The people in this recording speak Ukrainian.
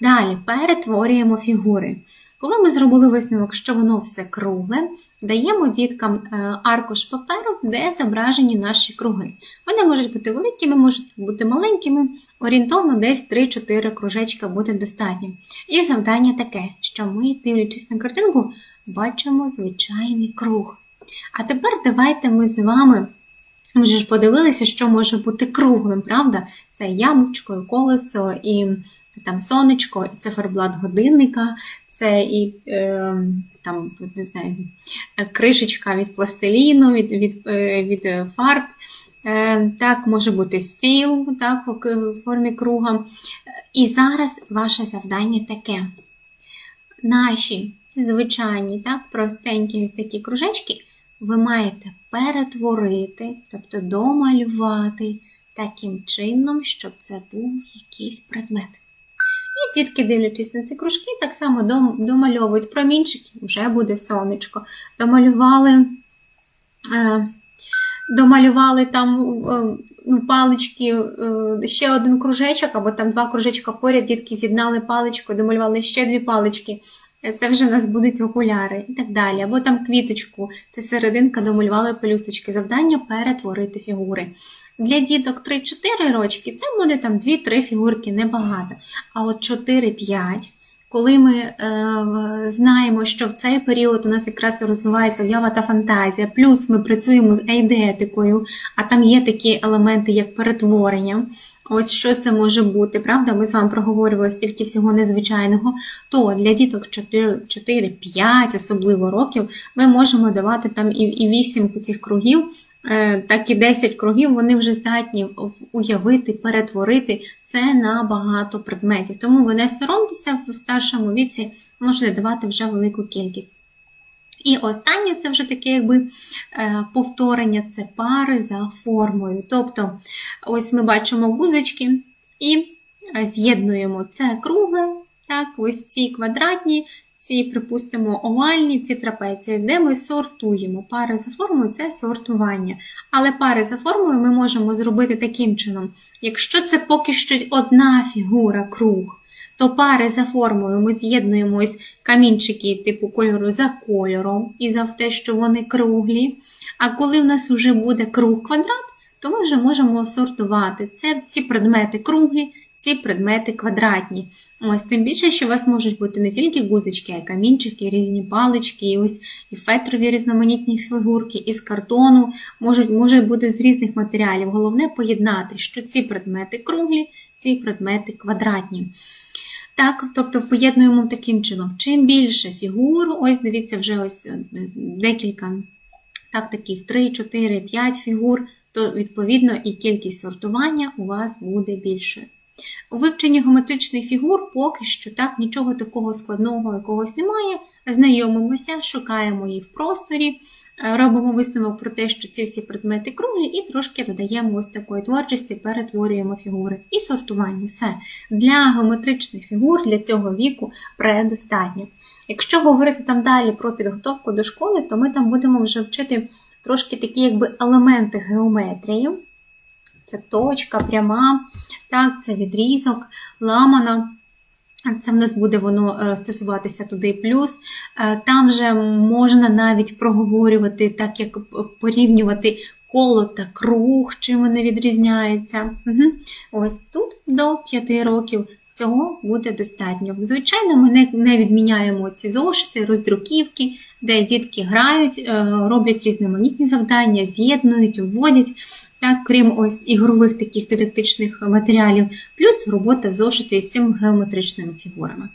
Далі перетворюємо фігури. Коли ми зробили висновок, що воно все кругле, даємо діткам е, аркуш паперу, де зображені наші круги. Вони можуть бути великими, можуть бути маленькими, орієнтовно десь 3-4 кружечка буде достатньо. І завдання таке, що ми, дивлячись на картинку, бачимо звичайний круг. А тепер давайте ми з вами. Ми вже ж подивилися, що може бути круглим, правда? Це яблучко, колесо, і там сонечко, і циферблат годинника, це і е, там, не знаю, кришечка від пластиліну, від, від, е, від фарб. Е, Так, може бути стіл так, в формі круга. І зараз ваше завдання таке. Наші звичайні, так, простенькі ось такі кружечки ви маєте перетворити, тобто домалювати таким чином, щоб це був якийсь предмет. І дітки, дивлячись на ці кружки, так само домальовують промінчики, вже буде сонечко. Домалювали, е, домалювали там е, ну, палички, е, ще один кружечок, або там два кружечка поряд, дітки з'єднали паличку, домалювали ще дві палички. Це вже в нас будуть окуляри і так далі. Або там квіточку, це серединка домалювали пелюсточки. Завдання перетворити фігури. Для діток 3-4 рочки це буде там 2-3 фігурки, небагато. А от 4-5, коли ми е, знаємо, що в цей період у нас якраз розвивається уява та фантазія, плюс ми працюємо з ейдетикою, а там є такі елементи, як перетворення. Ось що це може бути, правда? Ми з вами проговорювали стільки всього незвичайного. То для діток 4-5, особливо років, ми можемо давати там і 8 цих кругів, так і 10 кругів, вони вже здатні уявити, перетворити це на багато предметів. Тому ви не соромтеся в старшому віці, можете давати вже велику кількість. І останнє це вже таке якби е, повторення це пари за формою. Тобто, ось ми бачимо гузочки і з'єднуємо це кругле, так, ось ці квадратні, ці, припустимо, овальні, ці трапеції, де ми сортуємо. Пари за формою це сортування. Але пари за формою ми можемо зробити таким чином, якщо це поки що одна фігура круг то пари за формою ми з'єднуємо камінчики типу кольору за кольором і за те, що вони круглі. А коли в нас вже буде круг-квадрат, то ми вже можемо сортувати. Це ці предмети круглі, ці предмети квадратні. Ось Тим більше, що у вас можуть бути не тільки гудзички, а й камінчики, різні палички, і ось і фетрові різноманітні фігурки, із картону, можуть, можуть бути з різних матеріалів. Головне поєднати, що ці предмети круглі, ці предмети квадратні. Так, тобто поєднуємо таким чином. Чим більше фігур, ось дивіться, вже ось е, декілька, так, таких 3, 4, 5 фігур, то, відповідно, і кількість сортування у вас буде більшою. У вивченні геометричних фігур поки що так нічого такого складного якогось немає. Знайомимося, шукаємо її в просторі. Е, робимо висновок про те, що ці всі предмети круглі, і трошки додаємо ось такої творчості, перетворюємо фігури. І сортування. Все. Для геометричних фігур для цього віку предостатньо. Якщо говорити там далі про підготовку до школи, то ми там будемо вже вчити трошки такі якби елементи геометрії. Це точка, пряма, так, це відрізок, ламана. Це в нас буде воно е, стосуватися туди плюс. Е, там вже можна навіть проговорювати, так як порівнювати коло та круг, чим вони відрізняються. Угу. Ось тут до 5 років цього буде достатньо. Звичайно, ми не відміняємо ці зошити, роздруківки, де дітки грають, е, роблять різноманітні завдання, з'єднують, вводять так, крім ось ігрових таких дидактичних матеріалів, плюс робота в зошиті з цими геометричними фігурами.